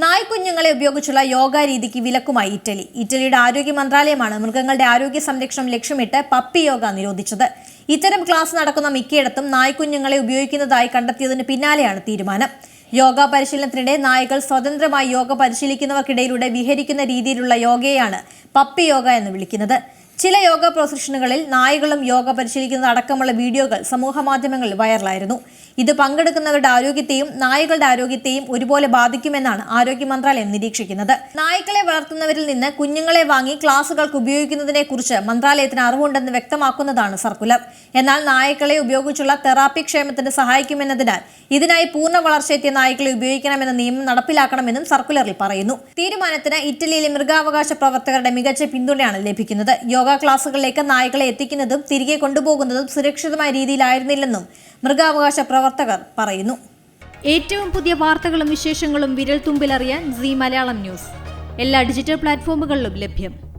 നായ്ക്കുഞ്ഞുങ്ങളെ ഉപയോഗിച്ചുള്ള യോഗ രീതിക്ക് വിലക്കുമായി ഇറ്റലി. ഇറ്റലിയുടെ ആരോഗ്യ മന്ത്രാലയമാണ് മൃഗങ്ങളുടെ ആരോഗ്യ സംരക്ഷണം ലക്ഷ്യമിട്ട് പപ്പി യോഗ നിരോധിച്ചത്. ഇത്തരം ക്ലാസ് നടക്കുന്ന മിക്കയിടത്തും നായ്ക്കുഞ്ഞുങ്ങളെ ഉപയോഗിക്കുന്നതായി കണ്ടെത്തിയതിന് പിന്നാലെയാണ് തീരുമാനം. യോഗ പരിശീലനത്തിനിടെ നായകൾ സ്വതന്ത്രമായി യോഗ പരിശീലിക്കുന്നവർക്കിടയിലൂടെ വിഹരിക്കുന്ന രീതിയിലുള്ള യോഗയാണ് പപ്പി യോഗ എന്ന് വിളിക്കുന്നത്. ചില യോഗ പ്രൊസഷനുകളിൽ നായകളും യോഗ പരിശീലിക്കുന്നത് അടക്കമുള്ള വീഡിയോകൾ സമൂഹ മാധ്യമങ്ങളിൽ വൈറലായിരുന്നു. ഇത് പങ്കെടുക്കുന്നവരുടെ ആരോഗ്യത്തെയും നായകളുടെ ആരോഗ്യത്തെയും ഒരുപോലെ ബാധിക്കുമെന്നാണ് ആരോഗ്യ മന്ത്രാലയം നിരീക്ഷിക്കുന്നത്. നായ്ക്കളെ വളർത്തുന്നവരിൽ നിന്ന് കുഞ്ഞുങ്ങളെ വാങ്ങി ക്ലാസുകൾക്ക് ഉപയോഗിക്കുന്നതിനെ കുറിച്ച് മന്ത്രാലയത്തിന് അറിവുണ്ടെന്ന് വ്യക്തമാക്കുന്നതാണ് സർക്കുലർ. എന്നാൽ നായ്ക്കളെ ഉപയോഗിച്ചുള്ള തെറാപ്പി ക്ഷേമത്തിന് സഹായിക്കുമെന്നതിനാൽ ഇതിനായി പൂർണ വളർച്ചയെത്തിയ നായ്ക്കളെ ഉപയോഗിക്കണമെന്ന നിയമം നടപ്പിലാക്കണമെന്നും സർക്കുലറിൽ പറയുന്നു. തീരുമാനത്തിന് ഇറ്റലിയിലെ മൃഗാവകാശ പ്രവർത്തകരുടെ മികച്ച പിന്തുണയാണ് ലഭിക്കുന്നത്. യോഗ ക്ലാസുകളിലേക്ക് നായ്ക്കളെ എത്തിക്കുന്നതും തിരികെ കൊണ്ടുപോകുന്നതും സുരക്ഷിതമായ രീതിയിലായിരുന്നില്ലെന്നും മൃഗാവകാശ പ്രവർത്തകർ പറയുന്നു. ഏറ്റവും പുതിയ വാർത്തകളും വിശേഷങ്ങളും വിരൽ തുമ്പിലറിയാൻ സി മലയാളം ന്യൂസ്. എല്ലാ ഡിജിറ്റൽ പ്ലാറ്റ്ഫോമുകളിലും ലഭ്യം.